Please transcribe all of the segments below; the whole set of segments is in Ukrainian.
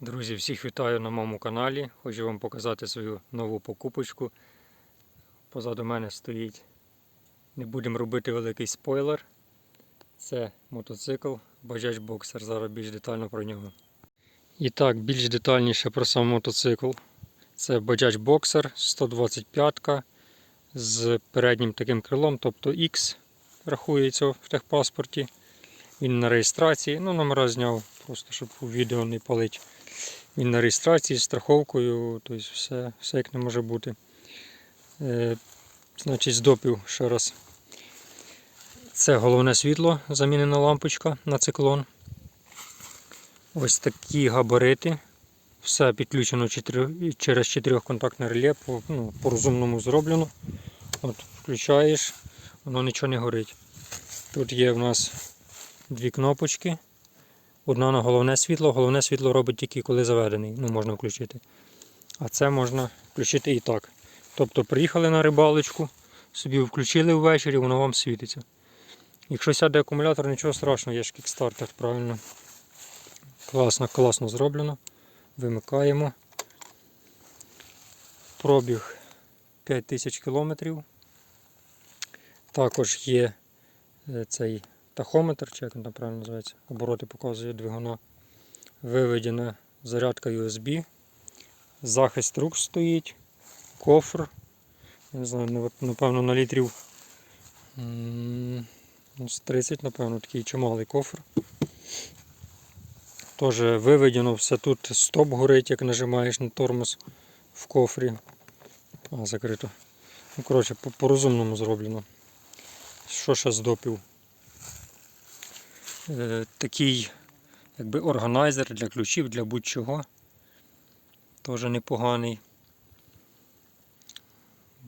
Друзі, всіх вітаю на моєму каналі. Хочу вам показати свою нову покупочку. Позаду мене стоїть. Не будемо робити великий спойлер. Це мотоцикл Bajaj Boxer. Зараз більш детально про нього. І так, більш детальніше про сам мотоцикл. Це Bajaj Boxer 125 з переднім таким крилом, тобто X рахується в техпаспорті. Він на реєстрації. Ну, номера зняв, просто щоб у відео не палить. Він на реєстрації з страховкою, тобто все, все як не може бути. Е, значить, з допів ще раз. Це головне світло, замінена лампочка на циклон. Ось такі габарити. Все підключено через чотирьохконтактне реле, по, ну, по розумному зроблено. От, включаєш, воно нічого не горить. Тут є в нас дві кнопочки. Одна на головне світло. Головне світло робить тільки коли заведений, ну можна включити. А це можна включити і так. Тобто приїхали на рибалочку, собі включили ввечері, воно вам світиться. Якщо сяде акумулятор, нічого страшного, є ж кікстартер, правильно. Класно, класно зроблено. Вимикаємо. Пробіг 5000 кілометрів. Також є е, цей тахометр, чи як він там правильно називається, обороти показує двигуна. Виведена зарядка USB. Захист рук стоїть, кофр. Я не знаю, напевно на літрів ну, з 30, напевно, такий чималий кофр. Теж виведено все тут стоп горить, як нажимаєш на тормоз в кофрі. А, закрито. Ну, коротше, по- по-розумному зроблено. Що ще з допів? Е, такий якби органайзер для ключів, для будь-чого. Теж непоганий.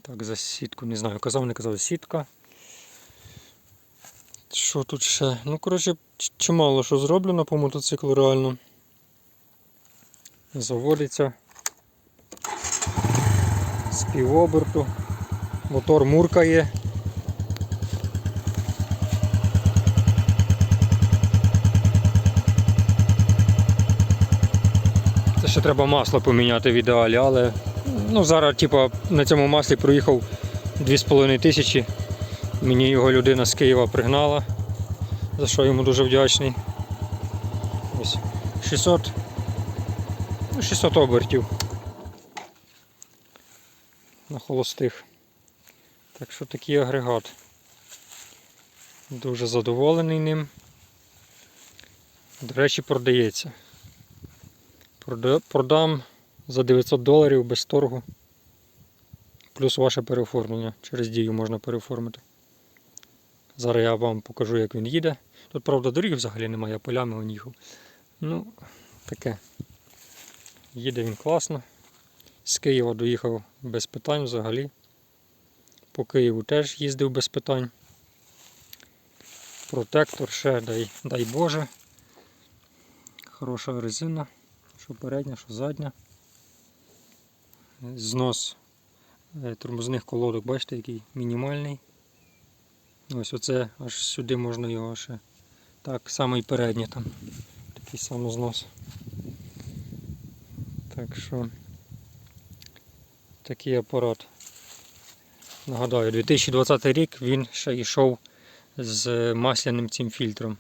Так, за сітку не знаю, казав, не казав сітка. Що тут ще? Ну, коротше, чимало що зроблено по мотоциклу реально. Заводиться з півоберту. Мотор муркає. Ще треба масло поміняти в ідеалі, але ну, зараз типу, на цьому маслі проїхав 2,5 тисячі. Мені його людина з Києва пригнала, за що йому дуже вдячний. Ось 600, ну, 600 обертів на холостих. Так що такий агрегат. Дуже задоволений ним. До речі, продається. Прода- Продам за 900 доларів без торгу. Плюс ваше переоформлення. Через дію можна переоформити. Зараз я вам покажу, як він їде. Тут, правда, доріг взагалі немає, я полями він їхав. Ну, таке. Їде він класно. З Києва доїхав без питань взагалі. По Києву теж їздив без питань. Протектор ще дай, дай Боже. Хороша резина. Що передня, що задня. Знос е, тормозних колодок, бачите, який мінімальний. Ось оце аж сюди можна його ще. Так, саме і переднє там. Такий самий знос. Так що такий апарат. Нагадаю, 2020 рік він ще йшов з масляним цим фільтром.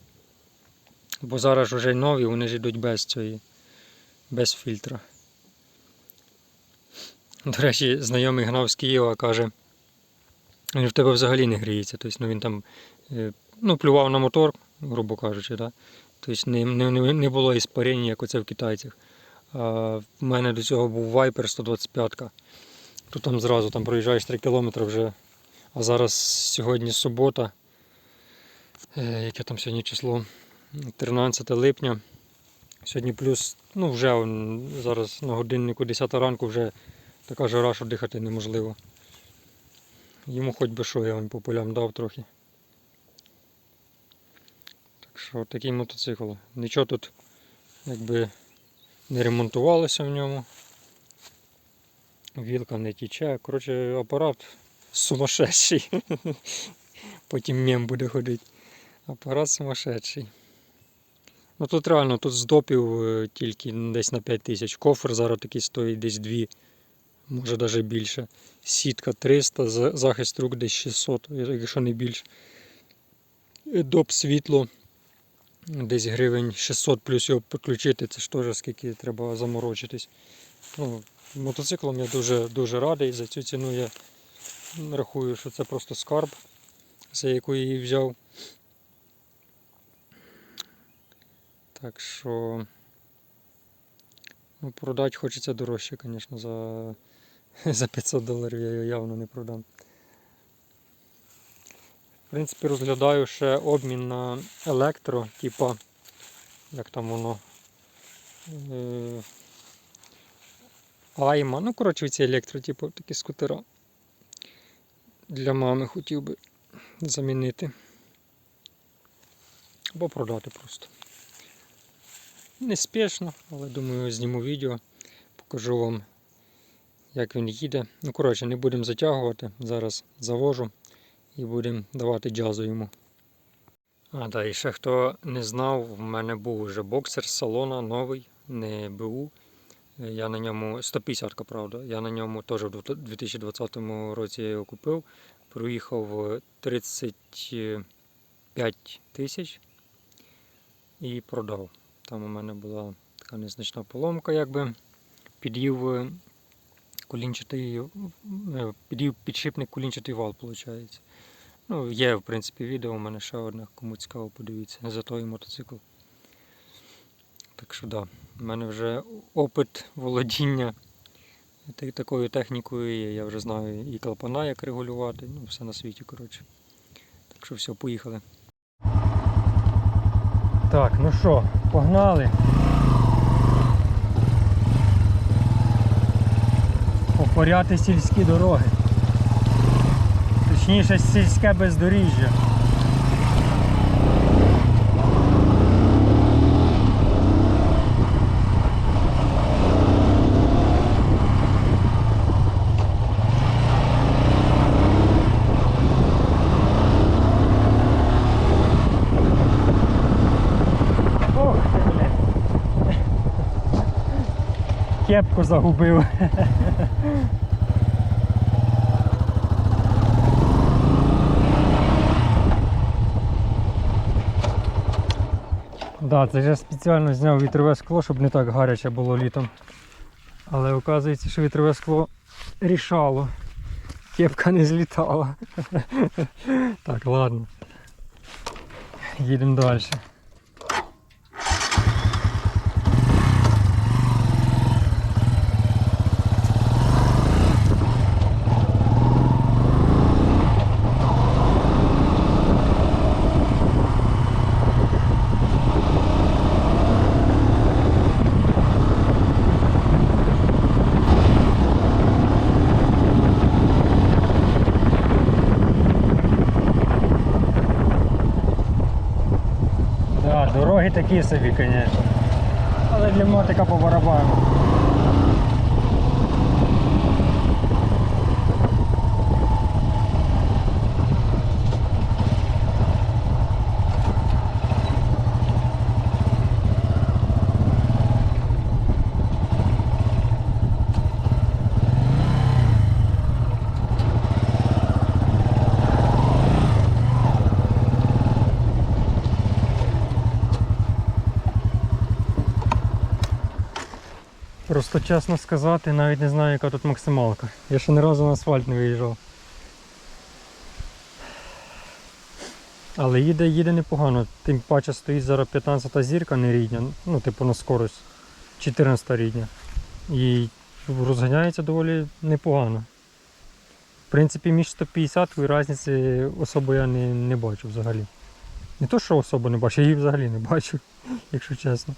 Бо зараз вже нові, вони ж йдуть без цієї, без фільтра. До речі, знайомий гнав з Києва каже, він в тебе взагалі не гріється. Тобто, ну, він там е, ну, плював на мотор, грубо кажучи. Да? Тобто не, не, не- було іспарення, як оце в китайцях. А в мене до цього був Viper 125. Тут там зразу там проїжджаєш 3 км вже. А зараз сьогодні субота. Е, яке там сьогодні число? 13 липня. Сьогодні плюс, ну вже зараз на годиннику 10 ранку вже така жара, що дихати неможливо. Йому хоч би що я вам по полям дав трохи. Так що такий мотоцикл. Нічого тут якби не ремонтувалося в ньому. Вілка не тіче. Коротше, апарат сумасшедший. Потім мем буде ходити. Апарат сумасшедший. Ну тут реально тут допів е, тільки десь на 5 тисяч. Кофр зараз такий стоїть десь 2, може навіть більше. Сітка 300, за- захист рук десь 600, якщо не більше. Е, Доп світло десь гривень 600 плюс його підключити, це ж теж скільки треба заморочитись. Ну, мотоциклом я дуже, дуже радий. За цю ціну я рахую, що це просто скарб, за яку я її взяв. Так що ну, продати хочеться дорожче, звісно, за, за 500 доларів я його явно не продам. В принципі, розглядаю ще обмін на електро, типа, як там воно. Е, Айма. Ну, коротше, ці електро, типу, такі скутера. Для мами хотів би замінити. Або продати просто. Не спішно, але думаю, зніму відео, покажу вам, як він їде. Ну, коротше, не будемо затягувати. Зараз завожу і будемо давати джазу йому. А, так, і ще хто не знав, в мене був вже боксер з салона новий, не БУ. Я на ньому 150, правда. Я на ньому теж в 2020 році його купив. Проїхав 35 тисяч і продав. Там у мене була така незначна поломка, якби під'їв е, колінчатий, е, під'їв підшипник колінчатий вал, виходить. Ну, є, в принципі, відео у мене ще одне, кому цікаво, подивіться, за той мотоцикл. Так що да, в мене вже опит володіння такою технікою є. Я вже знаю і клапана, як регулювати, ну, все на світі, коротше. Так що все, поїхали. Так, ну що, погнали. Попоряти сільські дороги. Точніше, сільське бездоріжжя. Кепку загубив. Да, це ж я спеціально зняв вітрове скло, щоб не так гаряче було літом. Але оказується, що вітрове скло рішало. Кепка не злітала. Так, ладно. Їдемо далі. Да, такі собі, звісно. Але для мотика по барабану. Просто чесно сказати, навіть не знаю, яка тут максималка. Я ще ні разу на асфальт не виїжджав. Але їде, їде непогано. Тим паче стоїть зараз 15 зірка не рідня, ну типу на скорость 14 рідня. І розганяється доволі непогано. В принципі, між 150 і різниці особо я не, не бачу взагалі. Не то, що особо не бачу, я її взагалі не бачу, якщо чесно.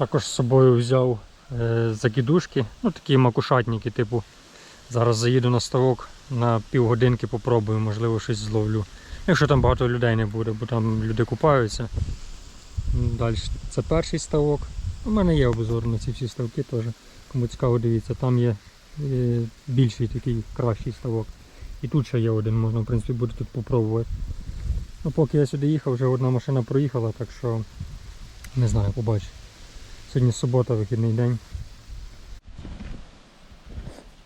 Також з собою взяв е, закидушки, ну такі макушатники, типу. Зараз заїду на ставок на півгодинки попробую, можливо, щось зловлю. Якщо там багато людей не буде, бо там люди купаються. Далі це перший ставок. У мене є обзор на ці всі ставки теж. Кому цікаво дивіться, там є е, більший такий кращий ставок. І тут ще є один, можна в принципі буде тут попробувати. Ну, поки я сюди їхав, вже одна машина проїхала, так що не знаю, побачу. Сьогодні субота, вихідний день.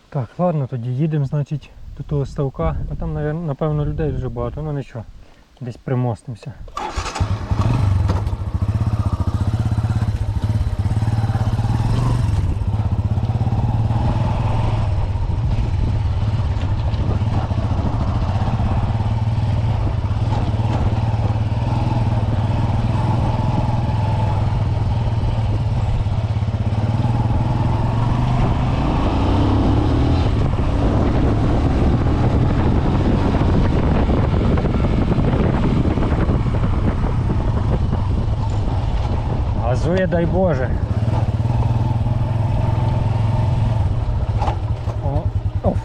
Так, ладно, тоді їдемо, значить, до того ставка. А там, напевно, людей дуже багато, ну нічого, десь примостимося. Газує, дай Боже.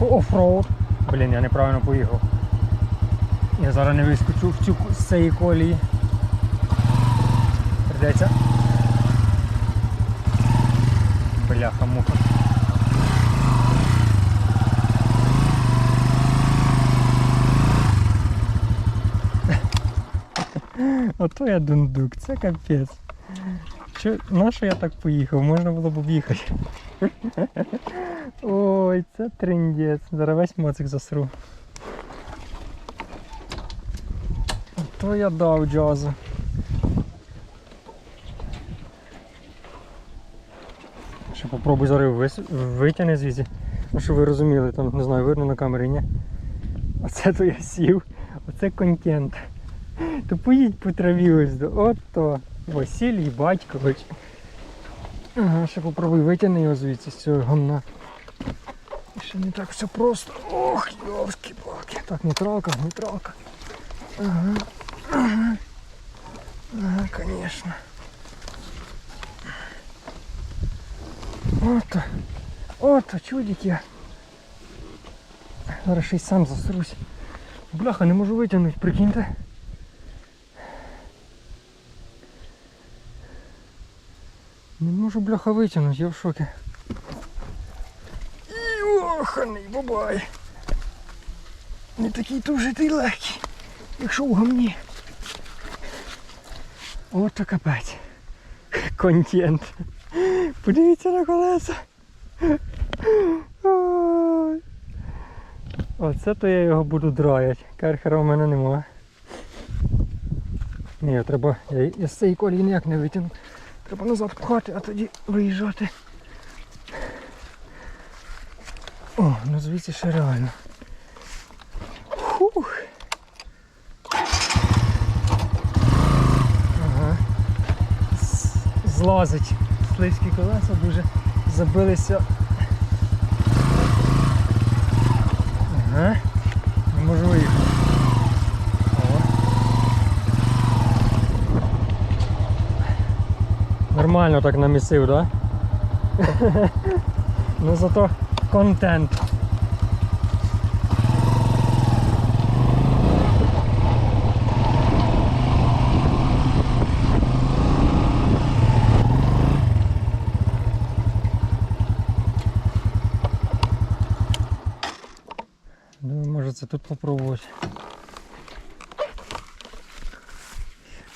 Оффроуд. Блін, я неправильно поїхав. Я зараз не вискочу в цю з цієї колії. Придеться. Бляха муха. Ото я дундук, це капець. Що, на що я так поїхав? Можна було б об'їхати. Ой, це трендець. Зараз весь моцик засру. Ото я дав джазу. Ще попробуй зараз витягни звідси. Ну, щоб ви розуміли, там не знаю, видно на камері, ні? Оце то я сів, оце контент. То поїдь по траві ось до. Ото. Василій Батькович. Ага, ще попробуй витягни його звідси з цього гамна. Ще не так все просто. Ох, йовські палки. Так, нейтралка, нейтралка. Ага. Ага. Ага, конечно. Ото. Ото, чудик я. Зараз ще й сам засрусь. Бляха, не можу витягнути, прикиньте. Не можу бляха витягнути, я в шокі. Йоханий бабай. Не такий вже ти легкий, якщо у гамні. Ото капець. Контент. Подивіться на колеса. Оце то я його буду драяти. Керхера у мене немає. Ні, треба. Я з цієї колії ніяк не витягну. Треба назад пхати, а тоді виїжджати. О, ну звідси ще реально. Фух. Ага. Злазить. Слизькі колеса дуже забилися. Ага. Не можу виїхати. О. Нормально так намісив, да? ну зато контент. Ну, це тут попробувати.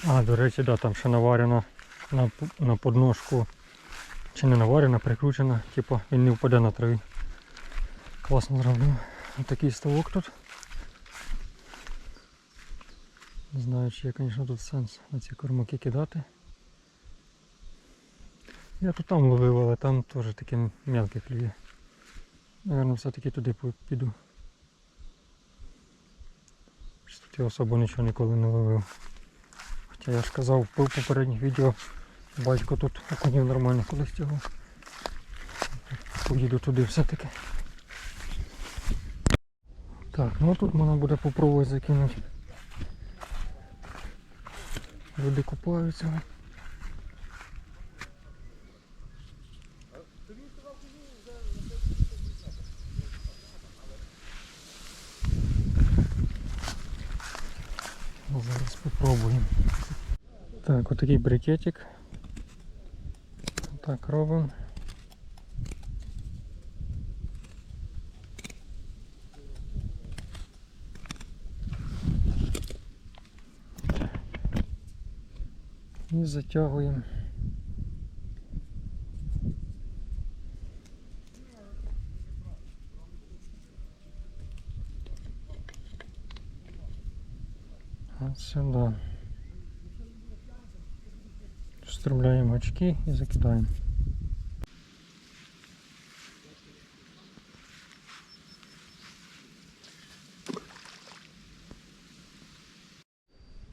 А, до речі, да, там ще наварено на, на подножку. Чи не наварена, прикручена, типу він не впаде на траві. Класно зроблено. Ось такий ставок тут. Не знаю, чи є, звісно, тут сенс на ці кормаки кидати. Я тут там ловив, але там теж таке мелке клює. Наверно, все-таки туди піду. Тут я особо нічого ніколи не ловив. Хоча я ж казав в попередніх відео, батько тут окунів нормально колись тягав. Поїду туди все-таки. Так, ну тут можна буде попробувати закинути. Люди купаються. Ну, Зараз попробуємо. Так, отакий брикетик так робимо. І затягуємо. Встромляємо очки і закидаємо.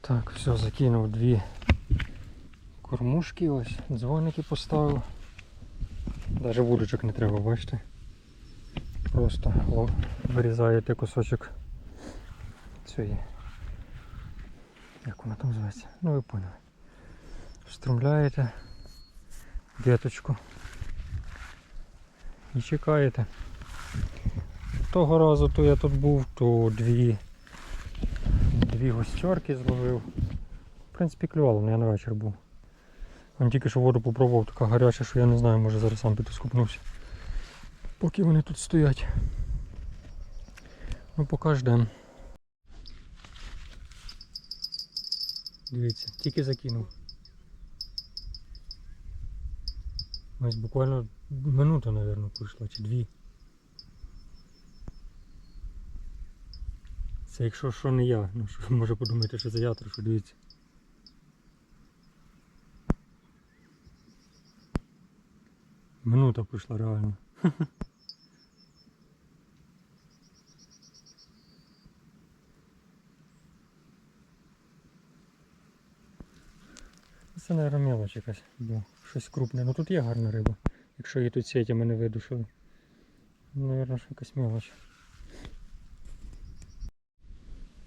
Так, все, закинув дві кормушки, ось, дзвоники поставив. Навіть вудочок не треба, бачите. Просто вирізаєте кусочок цієї. Як вона там зветься? Ну ви поняли. Встромляєте діточку і чекаєте. Того разу то я тут був, то дві дві гостьорки зловив. В принципі, клювало, але я на вечір був. Він тільки що воду попробував, така гаряча, що я не знаю, може зараз сам піду скупнувся. Поки вони тут стоять. Ну поки ждем. Дивіться, тільки закинув. Ось буквально минута, мабуть, пройшла, чи дві. Це якщо що не я, ну що може подумати, що це я, трошу, дивіться. Минута пройшла реально. Це, мабуть, мелоч якась, бо щось крупне. Ну тут є гарна риба, якщо її тут сетями не видушили. Наверно, що якась мелоч.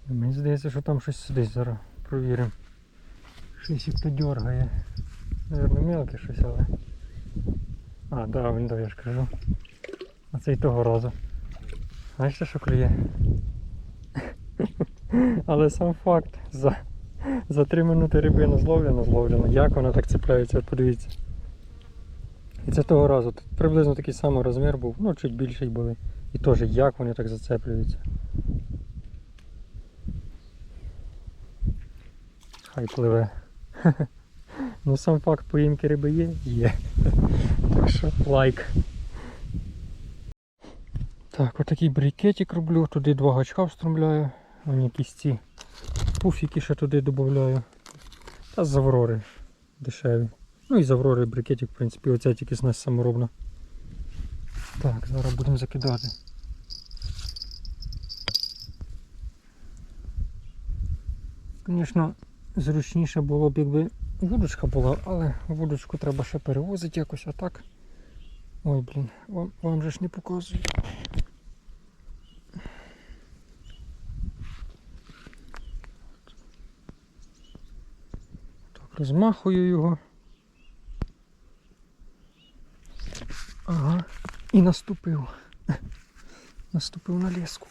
Мені здається, що там щось сидить зараз. Провіримо. Щось як то дергає. Наверно, мелке щось, але. А, да, він да, я ж кажу. А це й того разу. Бачите, що клює? Але сам факт за, за 3 минути рибина зловлена, зловлена. Як вона так цепляється, подивіться. І це того разу. Тут приблизно такий самий розмір був, ну чуть більший були. І теж як вони так зацеплюються. Хай пливе. Ну сам факт поїмки риби є? Є. Так що лайк. Так, отакий брикетик роблю, туди два гачка встромляю. Вон якісь ці пуфіки ще туди додаю. Та з дешеві. Ну і з Аврори брикетик, в принципі, оця тільки снасть саморобна. Так, зараз будемо закидати. Звісно, зручніше було б, якби вудочка була, але вудочку треба ще перевозити якось, а так. Ой, блін, вам, вам же ж не показую. розмахую його. Ага, і наступив. Наступив на леску.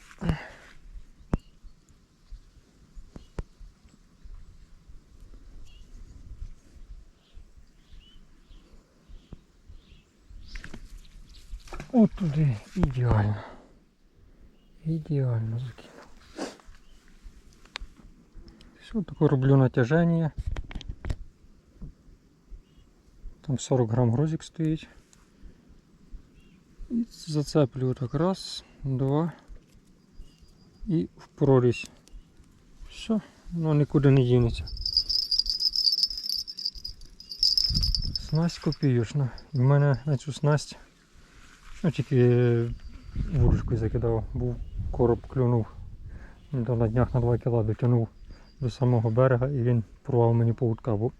От туди ідеально. Ідеально закинув. Все, таке роблю натяження. Там 40 грам грузик стоїть. І зацеплюю так раз, два і в прорізь. Все, воно нікуди не дінеться. Снасть копійочна. І в мене на цю снасть Ну, тільки вудочкою закидав, був короб клюнув. На днях на 2 кіла дотягнув до самого берега і він порвав мені поводка, бо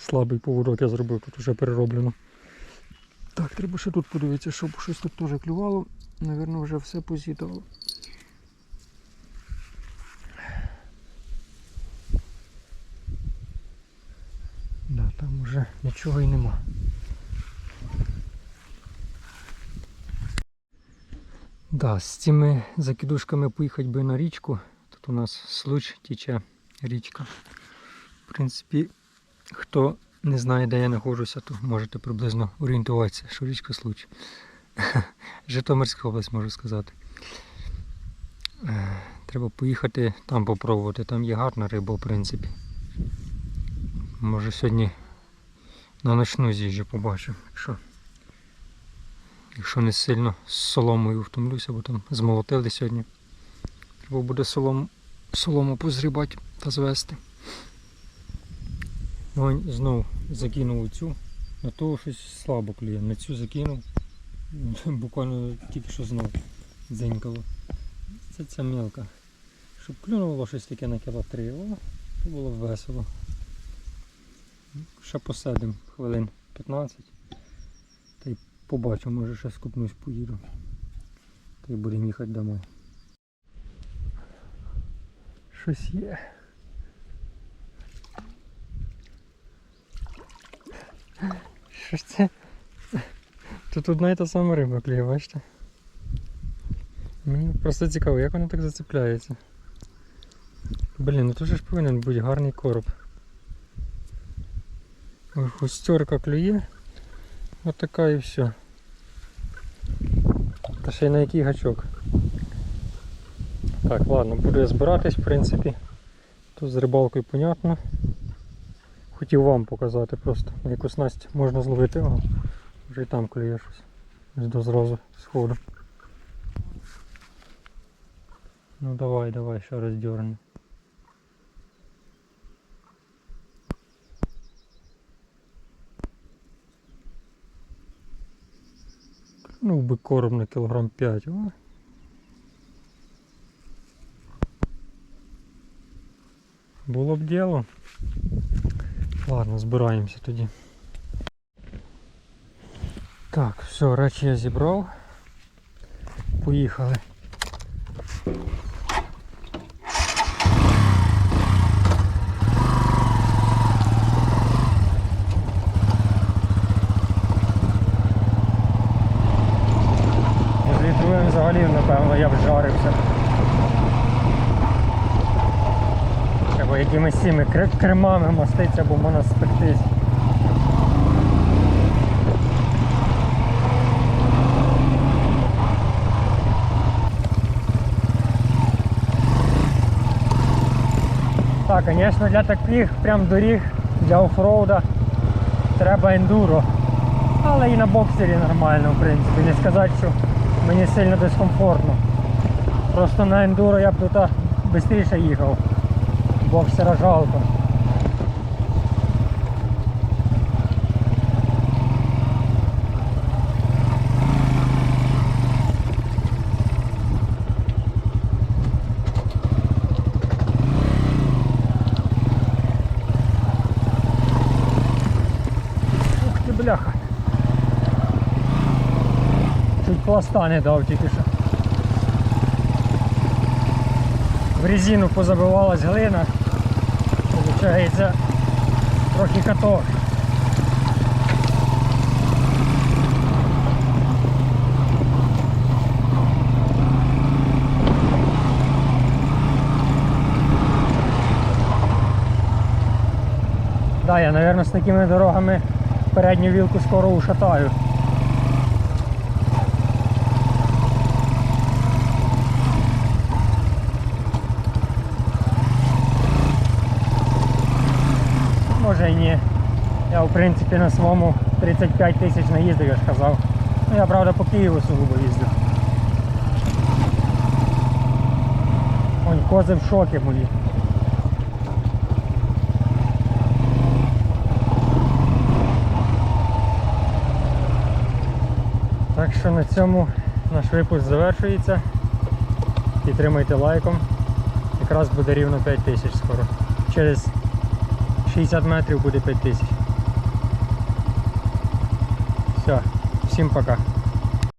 слабий поводок я зробив, тут вже перероблено. Так, треба ще тут подивитися, щоб щось тут теж клювало. Навірно, вже все позітало. Да, там вже нічого і нема. Да, з цими закидушками поїхати би на річку. Тут у нас случ тече річка. В принципі, хто не знає, де я знаходжуся, то можете приблизно орієнтуватися, що річка Случ. Житомирська область, можу сказати. Е, Треба поїхати там попробувати. Там є гарна риба, в принципі. Може сьогодні на ночну з'їжджу побачу, якщо, якщо не сильно з соломою втомлюся, бо там змолотили сьогодні. Треба буде солому, солому позрібати та звести. Вань знову закинув цю, на того щось слабо клює. На цю закинув. Буквально тільки що знов дзенькало. Це ця мелка. Щоб клюнуло щось таке на кіла три, о, то було весело. Ще посидим хвилин 15. Та й побачу, може ще скупнусь поїду. Та й будемо їхати домой. Щось є. Що ж це? Тут одна і та сама риба клює, бачите? Мені просто цікаво, як вона так зацепляється. Блін, ну тут же ж повинен бути гарний короб. Густерка клює. От така і все. Та ще й на який гачок. Так, ладно, буду я збиратись, в принципі. Тут з рибалкою понятно. Хотів вам показати просто, яку снасть можна зловити. Ага, вже і там клює щось. Ось до зразу сходу. Ну давай, давай, ще раз дерни. Ну, би корм на кілограм 5, о. Було б діло. Ладно, збираємося тоді. Так, все, речі я зібрав. Поїхали. З вітровим взагалі, напевно, я вжарився. Треба якимись цими кре- кремами маститься, бо можна спектись. Так, звісно, для таких прям доріг, для оффроуда треба ендуро. Але і на боксері нормально, в принципі. Не сказати, що мені сильно дискомфортно. Просто на ендуро я б тут швидше їхав. Боксера жалко. Бляха. Чуть пласта не дав тільки що. В резину позабивалась глина. Получається трохи каток. Да, я, мабуть, з такими дорогами передню вілку скоро ушатаю. Може і ні. Я в принципі на своєму 35 тисяч наїздив, я ж казав. Ну я правда по Києву сугубо їздив. Ой, кози в шокі мої. Так що на цьому наш випуск завершується. Підтримайте лайком. Якраз буде рівно 5 тисяч скоро. Через 60 метрів буде 5 тисяч. Все, всім пока.